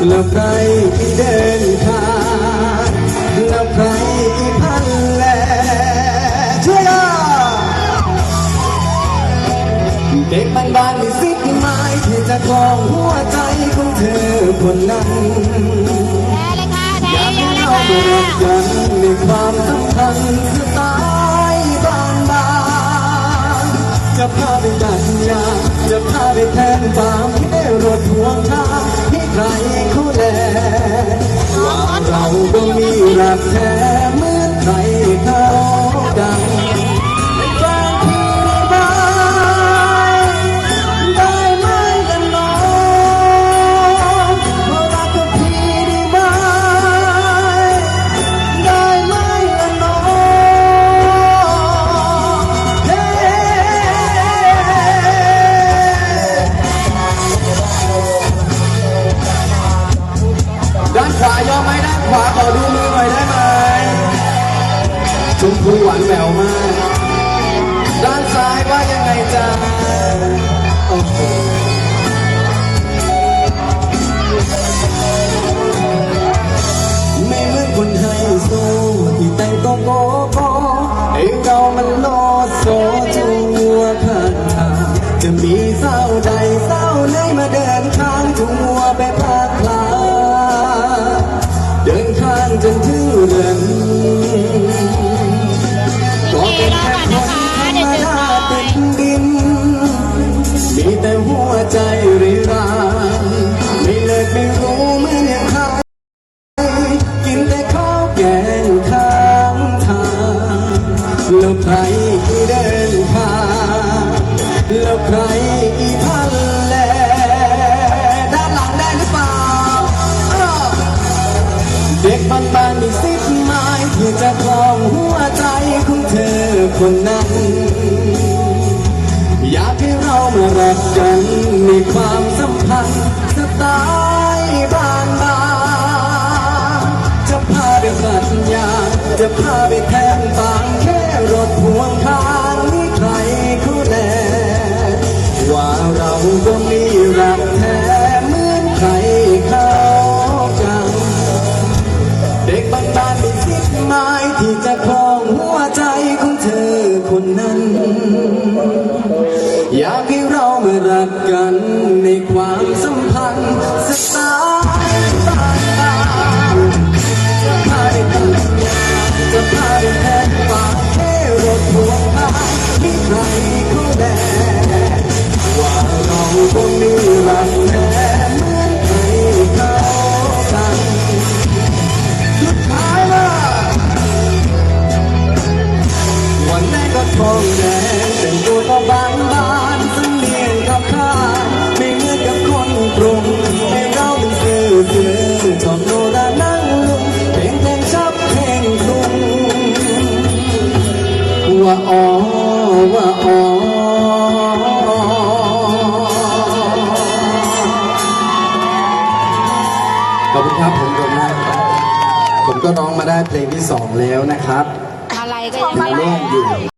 ใครที่เดินทางแล้วใครที่พันแลช่วยอะเด็กบ้านบ้านๆมีสิทธิ์หมายที่จะครองหัวใจของเธอคนนั้นได้เลยค่ะได้อยากเยให้อะเลยเราค่ะมารักกันในความสำคัญสไตล์บางบางๆจะพาไปดันยาจะพาไปแทนฟาง มีรั ชมพูหวานแหววมาก ด้านซ้ายว่ายังไงจ๊ะโอ้โหไม่เหมือนคนไทยโซที่แต่งตัวโกโก้ให้เรามันโลโซจัวผ่านทางจะมีเศร้าใดเศร้าไหนมาเดินข้างจัวไปพาคลาเดินข้างจนถึงเรือน ที่เดินทางแล้วใครอีพันแลด้านหลังได้หรือเปล่าอ้าวเด็กบ้านบ้านๆมีสิทธิ์หมายที่จะครองหัวใจของเธอคนนั้น อยากให้เรามารักกันในความสัมพันธ์สไตล์บ้านบางจะพาไปสัญญาจะพาไป ก็มีรักแท้เหมือนใครเขาจัง เด็กบ้านบ้านๆมีสิทธิ์หมายที่จะครองหัวใจของเธอคนนั้น อยากให้เรามารักกัน ว่าอ๋อว่าอ๋อขอบคุณครับผมผมนะผมก็ร้องมาได้เพลงที่สองแล้วนะครับอะไรก็ยังโล่งอยู่